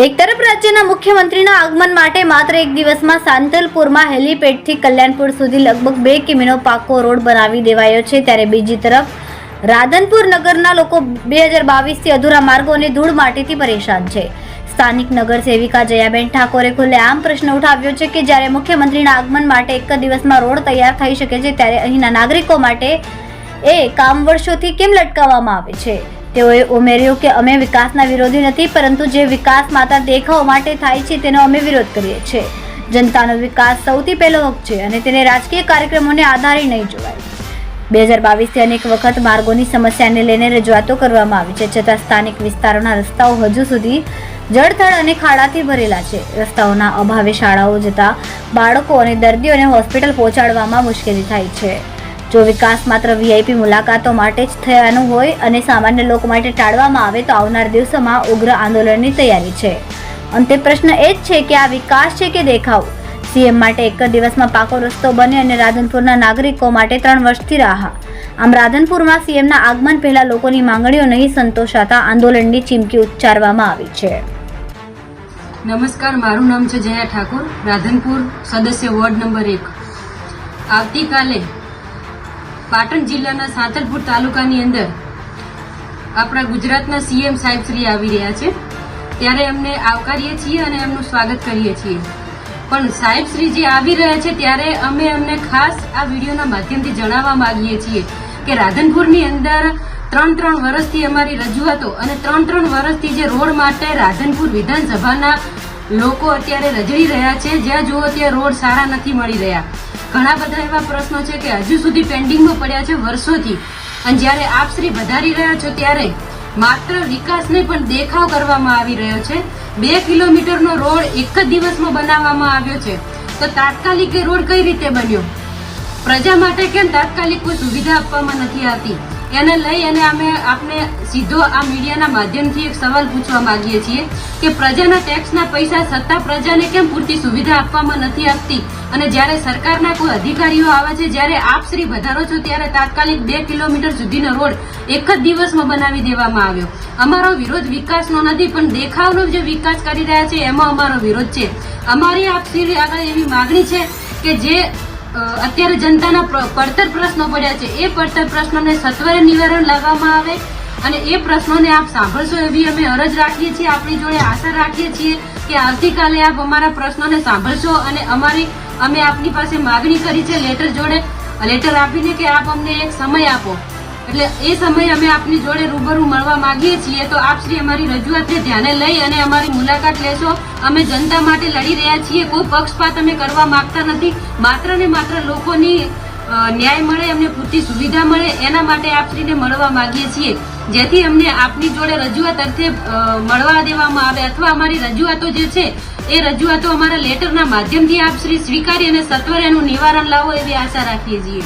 એક તરફ રાજ્યના મુખ્યમંત્રીના આગમન માટે માત્ર એક દિવસમાં સાંતલપુરમાં હેલીપેડથી કલ્યાણપુર સુધી લગભગ બે કિમીનો પાકો રોડ બનાવી દેવાયો છે, ત્યારે બીજી તરફ રાધનપુર નગરના લોકો બે હજાર બાવીસથી અધૂરા માર્ગો અને ધૂળ માટીથી પરેશાન છે. સ્થાનિક નગર સેવિકા જયાબેન ઠાકોરે ખુલ્લેઆમ પ્રશ્ન ઉઠાવ્યો છે કે જ્યારે મુખ્યમંત્રીના આગમન માટે એક જ દિવસમાં રોડ તૈયાર થઈ શકે છે, ત્યારે અહીંના નાગરિકો માટે એ કામ વર્ષોથી કેમ લટકાવવામાં આવે છે? તેઓએ ઉમેર્યું કે અમે વિકાસના વિરોધી નથી, પરંતુ જે વિકાસ માત્ર દેખાવ માટે થાય છે તેનો અમે વિરોધ કરીએ છીએ. જનતાનો વિકાસ સૌથી પહેલો હક છે અને તેને રાજકીય કાર્યક્રમોને આધારે નહીં જોવાય. બે હજાર બાવીસથી અનેક વખત માર્ગોની સમસ્યાને લઈને રજૂઆતો કરવામાં આવી છે, છતાં સ્થાનિક વિસ્તારોના રસ્તાઓ હજુ સુધી જળથળ અને ખાડાથી ભરેલા છે. રસ્તાઓના અભાવે શાળાઓ જતા બાળકો અને દર્દીઓને હોસ્પિટલ પહોંચાડવામાં મુશ્કેલી થાય છે. જો વિકાસ માત્ર વીઆઈપી મુલાકાતો માટે જ થયાનું હોય અને સામાન્ય લોકો માટે ટાળવામાં આવે તો આવનાર દિવસોમાં ઉગ્ર આંદોલનની તૈયારી છે. અંતે પ્રશ્ન એ જ છે કે આ વિકાસ છે કે દેખાવ? સીએમ માટે એક જ દિવસમાં પાકો રસ્તો બને અને રાધનપુરના નાગરિકો માટે ત્રણ વર્ષથી રાહ. આમ રાધનપુરમાં સીએમના આગમન પહેલા લોકોની માંગણીઓ નહીં સંતોષાતા આંદોલનની ચીમકી ઉચ્ચારવામાં આવી છે. નમસ્કાર, મારું નામ છે જયા ઠાકોર, રાધનપુર સદસ્ય વોર્ડ નંબર એક. આવતીકાલે પાટણ જિલ્લાના સાંતલપુર તાલુકાની અંદર આપણા ગુજરાતના સીએમ સાહેબ શ્રી આવી રહ્યા છે. ત્યારે એમને આવકારીએ છીએ અને એમનું સ્વાગત કરીએ છીએ. પણ સાહેબ શ્રી જે આવી રહ્યા છે ત્યારે અમે એમને ખાસ આ વિડીયોના માધ્યમથી જણાવવા માંગીએ છીએ કે રાધનપુરની અંદર ત્રણ ત્રણ વર્ષથી અમારી રજૂઆતો અને ત્રણ ત્રણ વર્ષથી જે રોડ માટે રાધનપુર વિધાનસભાના લોકો અત્યારે રજડી રહ્યા છે. જ્યાં જુઓ ત્યાં રોડ સારા નથી મળી રહ્યા. ઘણા બધા એવા પ્રશ્નો છે કે હજુ સુધી પેન્ડિંગમાં પડ્યા છે વર્ષોથી. અને જ્યારે આપ શ્રી વધારી રહ્યા છો ત્યારે માત્ર વિકાસને પણ દેખાવ કરવામાં આવી રહ્યો છે. બે કિલોમીટરનો રોડ એક જ દિવસમાં બનાવવામાં આવ્યો છે. તો તાત્કાલિક એ રોડ કઈ રીતે બન્યો? પ્રજા માટે કેમ તાત્કાલિક કોઈ સુવિધા આપવામાં નથી આવતી? એને લઈ અને અમે આપને સીધો આ મીડિયાના માધ્યમથી એક સવાલ પૂછવા માંગીએ છીએ કે પ્રજાના ટેક્સના પૈસા સત્તા પ્રજાને કેમ પૂરતી સુવિધા આપવામાં નથી આપતી? અને જ્યારે સરકારના કોઈ અધિકારીઓ આવે છે, જ્યારે આપ શ્રી વધારો છો, ત્યારે તાત્કાલિક બે કિલોમીટર સુધીનો રોડ એક જ દિવસમાં બનાવી દેવામાં આવ્યો. અમારો વિરોધ વિકાસનો નથી, પણ દેખાવનો જે વિકાસ કરી રહ્યા છે, એમાં અમારો વિરોધ છે. અમારી આપ શ્રી આગળ એવી માગણી છે કે જે અત્યારે જનતાના પડતર પ્રશ્નો પડ્યા છે. એ પડતર પ્રશ્નોને સત્વરે નિવારણ લાવવામાં આવે અને એ પ્રશ્નોને આપ સાંભળશો એવી અમે અરજ રાખીએ છીએ. આપણી જોડે આશા રાખીએ છીએ કે આવતીકાલે આપ અમારા પ્રશ્નોને સાંભળશો અને અમારી, અમે આપની પાસે માગણી કરી છે લેટર જોડે, લેટર આપીને કે આપ અમને એક સમય આપો. એટલે એ સમયે અમે આપની જોડે રૂબરૂ મળવા માંગીએ છીએ. તો આપ શ્રી અમારી રજૂઆતને ધ્યાને લઈ અને અમારી મુલાકાત લેશો. અમે જનતા માટે લડી રહ્યા છીએ. કોઈ પક્ષપાત અમે કરવા માંગતા નથી. માત્ર ને માત્ર લોકોની ન્યાય મળે એમને પૂરતી સુવિધા મળે, એના માટે આપશ્રીને મળવા માંગીએ છીએ. જેથી અમને આપની જોડે રજૂઆત અર્થે મળવા દેવામાં આવે અથવા અમારી રજૂઆતો જે છે, એ રજૂઆતો અમારા લેટરના માધ્યમથી આપશ્રી સ્વીકારી અને સત્વરે એનું નિવારણ લાવો એવી આશા રાખીએ છીએ.